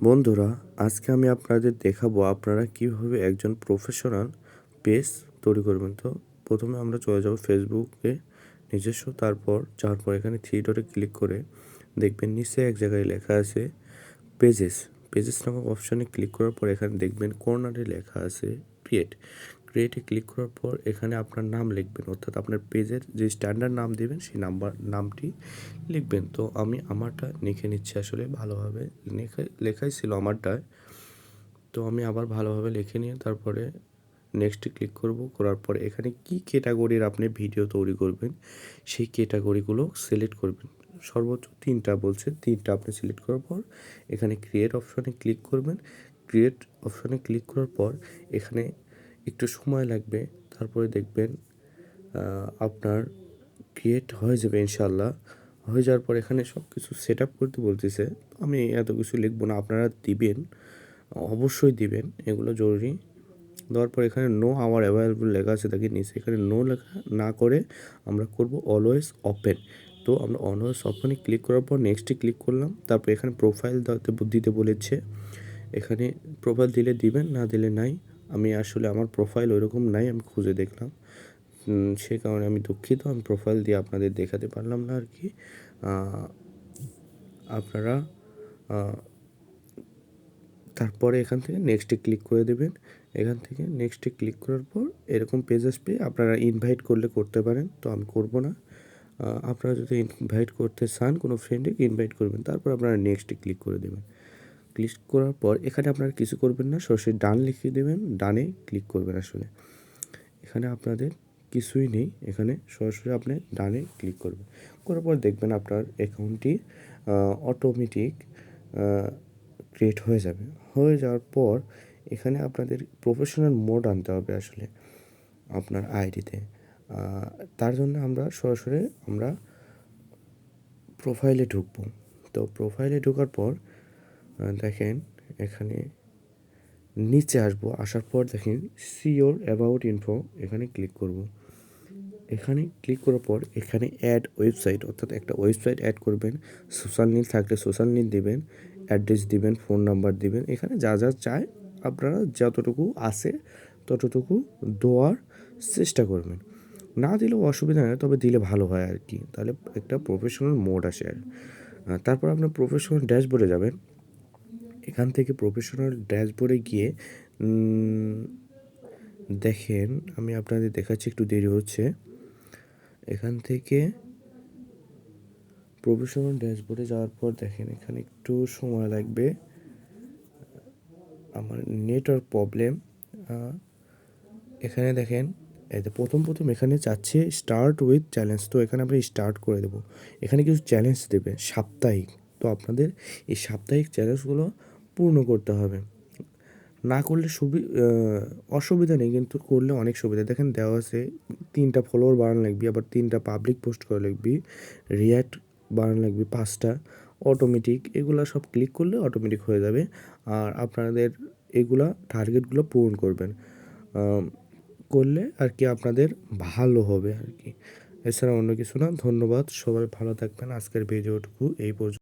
বন্ধুরা, আজকে আমি আপনাদের দেখাবো আপনারা কীভাবে একজন প্রফেশনাল পেজ তৈরি করবেন। তো প্রথমে আমরা চলে যাব ফেসবুকে নিজস্ব, তারপর যাওয়ার পর এখানে থ্রি ডটে ক্লিক করে দেখবেন নিচে এক জায়গায় লেখা আছে পেজেস পেজেস নামক অপশানে ক্লিক করার পর এখানে দেখবেন কর্নারে লেখা আছে ক্রিয়েট ক্রিয়েটে ক্লিক করার পর এখানে আপনার নাম লিখবেন। অর্থাৎ আপনার পেজের যে স্ট্যান্ডার্ড নাম দেবেন, সেই নাম্বার নামটি লিখবেন। তো আমি আমারটা লিখে নিচ্ছি আসলে ভালোভাবে। লেখা লেখাই ছিল আমারটায়। তো আমি আবার ভালোভাবে লিখে নিয়ে তারপরে নেক্সটে ক্লিক করব। করার পর এখানে কি ক্যাটাগরির আপনি ভিডিও তৈরি করবেন, সেই ক্যাটাগরিগুলো সিলেক্ট করবেন। সর্বোচ্চ তিনটা বলছে, তিনটা আপনি সিলেক্ট করার পর এখানে ক্রিয়েট অপশনে ক্লিক করবেন। ক্রিয়েট অপশনে ক্লিক করার পর এখানে একটু সময় লাগবে, তারপরে দেখবেন আপনার ক্রিয়েট হয়ে যাবে ইনশাল্লাহ হয়ে যাওয়ার পর এখানে সব কিছু সেট আপ করতে বলতেছে। আমি এত কিছু লিখব না, আপনারা দিবেন, অবশ্যই দিবেন, এগুলো জরুরি। দেওয়ার পর এখানে নো আওয়ার অ্যাভেলেবল লেখা আছে দেখি নিচে। এখানে নো লেখা না করে আমরা করব অলওয়েজ ওপেন তো আমরা অলওয়েজ ওপেনে ক্লিক করার পর নেক্সটে ক্লিক করলাম। তারপর এখানে প্রোফাইল দিতে বলেছে। এখানে প্রোফাইল দিলে দিবেন, না দিলে নাই। আমি আসলে আমার প্রোফাইল ওইরকম নাই, আমি খুঁজে দেখলাম। সে কারণে আমি দুঃখিত, আমি প্রোফাইল দিয়ে আপনাদের দেখাতে পারলাম না আর কি আপনারা তারপরে এখান থেকে নেক্সটে ক্লিক করে দেবেন। এখান থেকে নেক্সটে ক্লিক করার পর এরকম পেজ আসবে আপনারা ইনভাইট করলে করতে পারেন, তো আমি করব না। আপনারা যদি ইনভাইট করতে চান কোনো ফ্রেন্ডে ইনভাইট করবেন, তারপর আপনারা নেক্সটে ক্লিক করে দেবেন। ক্লিক করার পর এখানে আপনারা কিছু করবেন না সরাসরি ডান লিখে দেবেন, ডানে ক্লিক করবেন আসলে। এখানে আপনাদের কিছুই নেই, এখানে সরাসরি আপনি ডানে ক্লিক করবেন। করার পর দেখবেন আপনার অ্যাকাউন্টটি অটোমেটিক ক্রিয়েট হয়ে যাবে। হয়ে যাওয়ার পর এখানে আপনাদের প্রফেশনাল মোড আনতে হবে আসলে আপনার আইডিতে। তার জন্য আমরা সরাসরি আমরা প্রোফাইলে ঢুকবো। তো প্রোফাইলে ঢোকার পর দেখেন, এখানে নিচে আসব, আসার পর দেখেন সিওর অ্যাবাউট ইনফো এখানে ক্লিক করব। এখানে ক্লিক করার পর এখানে অ্যাড ওয়েবসাইট অর্থাৎ একটা ওয়েবসাইট অ্যাড করবেন সোশ্যাল লিঙ্ক থাকলে সোশ্যাল লিঙ্ক দেবেন অ্যাড্রেস দিবেন ফোন নাম্বার দিবেন, এখানে যা যা চায় আপনারা যতটুকু আসে ততটুকু দেওয়ার চেষ্টা করবেন। না দিলেও অসুবিধা নেই, তবে দিলে ভালো হয় আর কি। তাহলে একটা প্রফেশনাল মোড আসে আর। তারপর আপনার প্রফেশনাল ড্যাশবোর্ডে যাবেন। এখান থেকে প্রফেশনাল ড্যাশবোর্ডে গিয়ে দেখেন, আমি আপনাদের দেখাচ্ছি, একটু দেরি হচ্ছে। এখান থেকে প্রফেশনাল ড্যাশবোর্ডে যাওয়ার পর দেখেন, এখানে একটু সময় লাগবে। আমার নেটওয়ার্ক প্রবলেম এখানে দেখেন, এই প্রথম প্রথম এখানে চাচ্ছে স্টার্ট উইথ চ্যালেঞ্জ তো এখানে আমরা স্টার্ট করে দেবো। এখানে কিছু চ্যালেঞ্জ দেবে, সাপ্তাহিক। তো আপনাদের এই সাপ্তাহিক চ্যালেঞ্জগুলো পূর্ণ করতে হবে। না করলে সুবি অসুবিধা নেই, কিন্তু করলে অনেক সুবিধা। দেখেন দেওয়া আছে, তিনটা ফলোয়ার বাড়ানো লাগবে, আবার তিনটা পাবলিক পোস্ট করা লাগবে রিয়াক্ট বাড়ানো লাগবে পাঁচটা অটোমেটিক এগুলো সব ক্লিক করলে অটোমেটিক হয়ে যাবে, আর আপনাদের এগুলা টার্গেটগুলো পূরণ করবেন। করলে আর কি আপনাদের ভালো হবে আর কি। এছাড়া অন্য কিছু না, ধন্যবাদ, সবাই ভালো থাকবেন। আজকের ভিডিওটুকু এই পর্যন্ত।